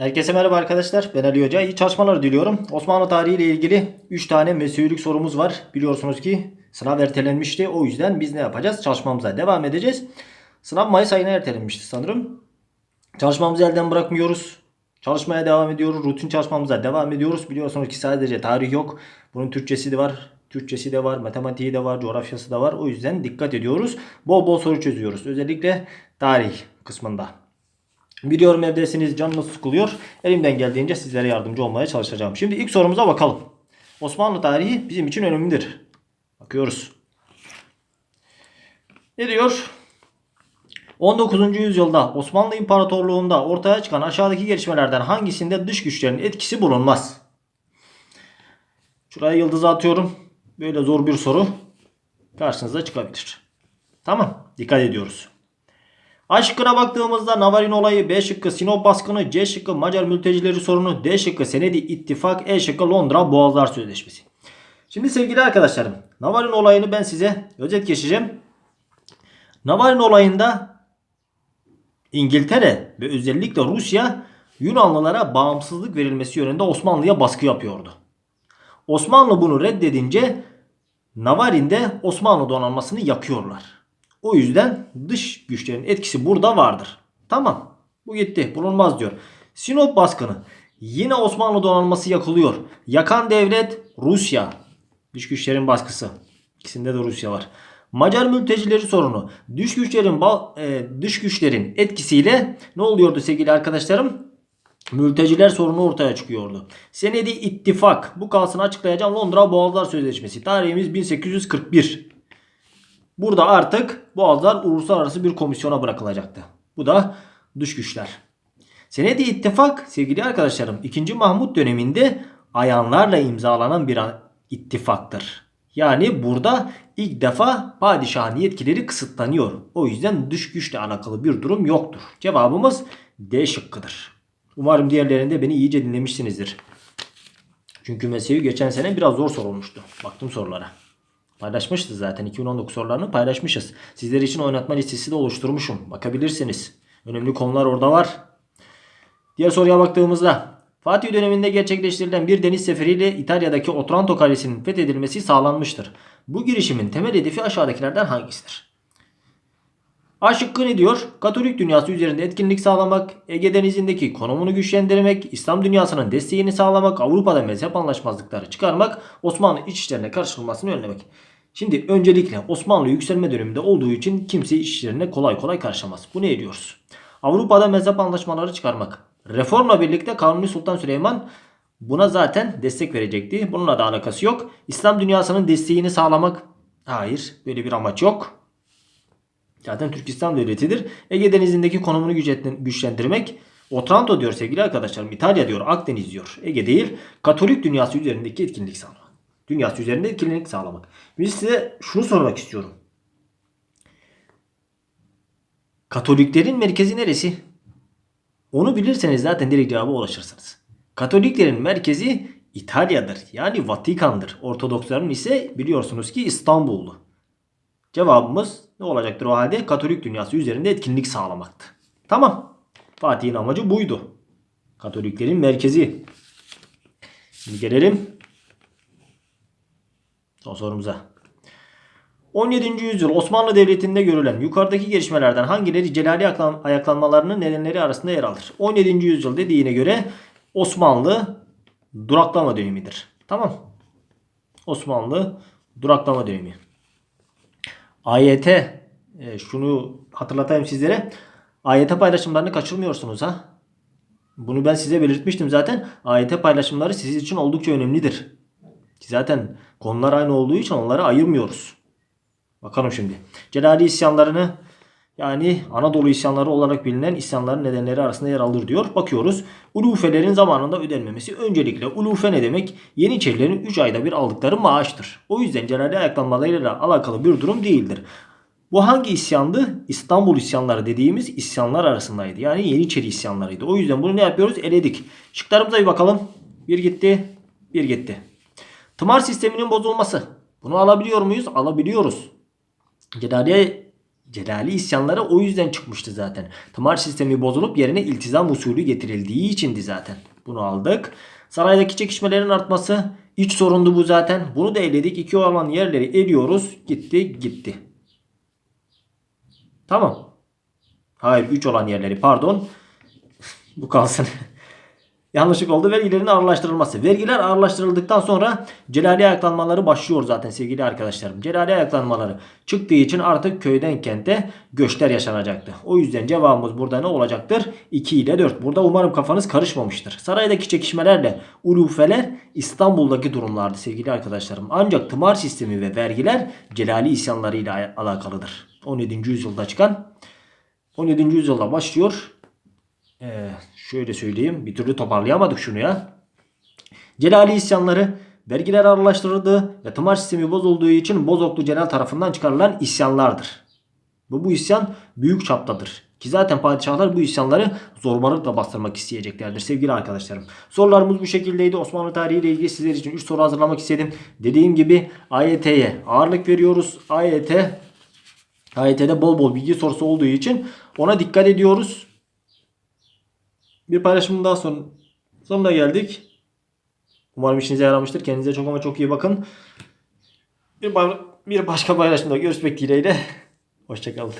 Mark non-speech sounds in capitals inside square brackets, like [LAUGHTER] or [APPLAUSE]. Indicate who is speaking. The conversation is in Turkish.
Speaker 1: Herkese merhaba arkadaşlar. Ben Ali Hoca. İyi çalışmalar diliyorum. Osmanlı tarihi ile ilgili 3 tane mesulülük sorumuz var. Biliyorsunuz ki sınav ertelenmişti. O yüzden biz ne yapacağız? Çalışmamıza devam edeceğiz. Sınav Mayıs ayına ertelenmişti sanırım. Çalışmamızı elden bırakmıyoruz. Çalışmaya devam ediyoruz. Rutin çalışmamıza devam ediyoruz. Biliyorsunuz ki sadece tarih yok. Bunun Türkçesi de var. Türkçesi de var, matematiği de var, coğrafyası da var. O yüzden dikkat ediyoruz. Bol bol soru çözüyoruz. Özellikle tarih kısmında. Biliyorum evdesiniz canınız sıkılıyor. Elimden geldiğince sizlere yardımcı olmaya çalışacağım. Şimdi ilk sorumuza bakalım. Osmanlı tarihi bizim için önemlidir. Bakıyoruz. Ne diyor? 19. yüzyılda Osmanlı İmparatorluğu'nda ortaya çıkan aşağıdaki gelişmelerden hangisinde dış güçlerin etkisi bulunmaz? Şuraya yıldızı atıyorum. Böyle zor bir soru karşınıza çıkabilir. Tamam. Dikkat ediyoruz. A şıkkına baktığımızda Navarin olayı, B şıkkı Sinop baskını, C şıkkı Macar mültecileri sorunu, D şıkkı Senedi ittifak, E şıkkı Londra Boğazlar Sözleşmesi. Şimdi sevgili arkadaşlarım Navarin olayını ben size özet geçeceğim. Navarin olayında İngiltere ve özellikle Rusya Yunanlılara bağımsızlık verilmesi yönünde Osmanlı'ya baskı yapıyordu. Osmanlı bunu reddedince Navarin'de Osmanlı donanmasını yakıyorlar. O yüzden dış güçlerin etkisi burada vardır. Tamam. Bu gitti. Bulunmaz diyor. Sinop baskını. Yine Osmanlı donanması yakılıyor. Yakan devlet Rusya. Dış güçlerin baskısı. İkisinde de Rusya var. Macar mültecileri sorunu. Dış güçlerin e, dış güçlerin etkisiyle ne oluyordu sevgili arkadaşlarım? Mülteciler sorunu ortaya çıkıyordu. Senedi ittifak. Bu kalsın açıklayacağım. Londra Boğazlar Sözleşmesi. Tarihimiz 1841. Burada artık Boğazlar uluslararası bir komisyona bırakılacaktı. Bu da dış güçler. Senedi ittifak sevgili arkadaşlarım 2. Mahmut döneminde ayanlarla imzalanan bir ittifaktır. Yani burada ilk defa padişahın yetkileri kısıtlanıyor. O yüzden dış güçle alakalı bir durum yoktur. Cevabımız D şıkkıdır. Umarım diğerlerinde beni iyice dinlemişsinizdir. Çünkü mesleği geçen sene biraz zor sorulmuştu. Baktım sorulara. Paylaşmışız zaten. 2019 sorularını paylaşmışız. Sizler için oynatma listesi de oluşturmuşum. Bakabilirsiniz. Önemli konular orada var. Diğer soruya baktığımızda Fatih döneminde gerçekleştirilen bir deniz seferiyle İtalya'daki Otranto Kalesi'nin fethedilmesi sağlanmıştır. Bu girişimin temel hedefi aşağıdakilerden hangisidir? A şıkkı ne diyor? Katolik dünyası üzerinde etkinlik sağlamak, Ege Denizi'ndeki konumunu güçlendirmek, İslam dünyasının desteğini sağlamak, Avrupa'da mezhep anlaşmazlıkları çıkarmak, Osmanlı iç işlerine karışılmasını önlemek. Şimdi öncelikle Osmanlı yükselme döneminde olduğu için kimse iç işlerine kolay kolay karışamaz. Bu ne ediyoruz? Avrupa'da mezhep anlaşmaları çıkarmak. Reformla birlikte Kanuni Sultan Süleyman buna zaten destek verecekti. Bununla da alakası yok. İslam dünyasının desteğini sağlamak. Hayır böyle bir amaç yok. Zaten Türk İslam Devleti'dir. Ege Denizi'ndeki konumunu güçlendirmek. Otranto diyor sevgili arkadaşlarım. İtalya diyor. Akdeniz diyor. Ege değil. Katolik dünyası üzerindeki etkinlik sağlamak. Dünyası üzerinde etkinlik sağlamak. Biz size şunu sormak istiyorum. Katoliklerin merkezi neresi? Onu bilirseniz zaten direkt cevaba ulaşırsınız. Katoliklerin merkezi İtalya'dır. Yani Vatikan'dır. Ortodoksların ise biliyorsunuz ki İstanbul'du. Cevabımız ne olacaktır o halde? Katolik dünyası üzerinde etkinlik sağlamaktı. Tamam. Fatih'in amacı buydu. Katoliklerin merkezi. Şimdi gelelim son sorumuza. 17. yüzyıl Osmanlı Devleti'nde görülen yukarıdaki gelişmelerden hangileri Celali ayaklanmalarının nedenleri arasında yer alır? 17. yüzyıl dediğine göre Osmanlı duraklama dönemidir. Tamam. Osmanlı duraklama dönemi. AYT e, şunu hatırlatayım sizlere. AYT paylaşımlarını kaçırmıyorsunuz ha. Bunu ben size belirtmiştim zaten. AYT paylaşımları sizin için oldukça önemlidir. Zaten konular aynı olduğu için onları ayırmıyoruz. Bakalım şimdi. Celali isyanlarını yani Anadolu isyanları olarak bilinen isyanların nedenleri arasında yer alır diyor. Bakıyoruz. Ulufelerin zamanında ödenmemesi. Öncelikle ulufe ne demek? Yeniçerilerin 3 ayda bir aldıkları maaştır. O yüzden Celali ayaklanmalarıyla alakalı bir durum değildir. Bu hangi isyandı? İstanbul isyanları dediğimiz isyanlar arasındaydı. Yani Yeniçeri isyanlarıydı. O yüzden bunu ne yapıyoruz? Eledik. Şıklarımıza bir bakalım. Bir gitti. Bir gitti. Tımar sisteminin bozulması. Bunu alabiliyor muyuz? Alabiliyoruz. Celaliye Celali isyanları o yüzden çıkmıştı zaten. Tımar sistemi bozulup yerine iltizam usulü getirildiği içindi zaten. Bunu aldık. Saraydaki çekişmelerin artması iç sorundu bu zaten. Bunu da eledik. İki olan yerleri eliyoruz. Gitti gitti. Tamam. Hayır 3 olan yerleri pardon. [LAUGHS] bu kalsın. Yanlışlık oldu. Vergilerin ağırlaştırılması. Vergiler ağırlaştırıldıktan sonra celali ayaklanmaları başlıyor zaten sevgili arkadaşlarım. Celali ayaklanmaları çıktığı için artık köyden kente göçler yaşanacaktı. O yüzden cevabımız burada ne olacaktır? 2 ile 4. Burada umarım kafanız karışmamıştır. Saraydaki çekişmelerle ulufeler İstanbul'daki durumlardı sevgili arkadaşlarım. Ancak tımar sistemi ve vergiler celali isyanlarıyla alakalıdır. 17. yüzyılda çıkan 17. yüzyılda başlıyor. Ee, şöyle söyleyeyim. Bir türlü toparlayamadık şunu ya. Celali isyanları vergiler ağırlaştırıldı ve tımar sistemi bozulduğu için Bozoklu Celal tarafından çıkarılan isyanlardır. Bu, bu isyan büyük çaptadır. Ki zaten padişahlar bu isyanları zorbalıkla bastırmak isteyeceklerdir sevgili arkadaşlarım. Sorularımız bu şekildeydi. Osmanlı tarihi ile ilgili sizler için 3 soru hazırlamak istedim. Dediğim gibi AYT'ye ağırlık veriyoruz. AYT AYT'de bol bol bilgi sorusu olduğu için ona dikkat ediyoruz. Bir paylaşımın daha son, sonuna geldik. Umarım işinize yaramıştır. Kendinize çok ama çok iyi bakın. Bir, bir başka paylaşımda görüşmek dileğiyle. [LAUGHS] Hoşçakalın.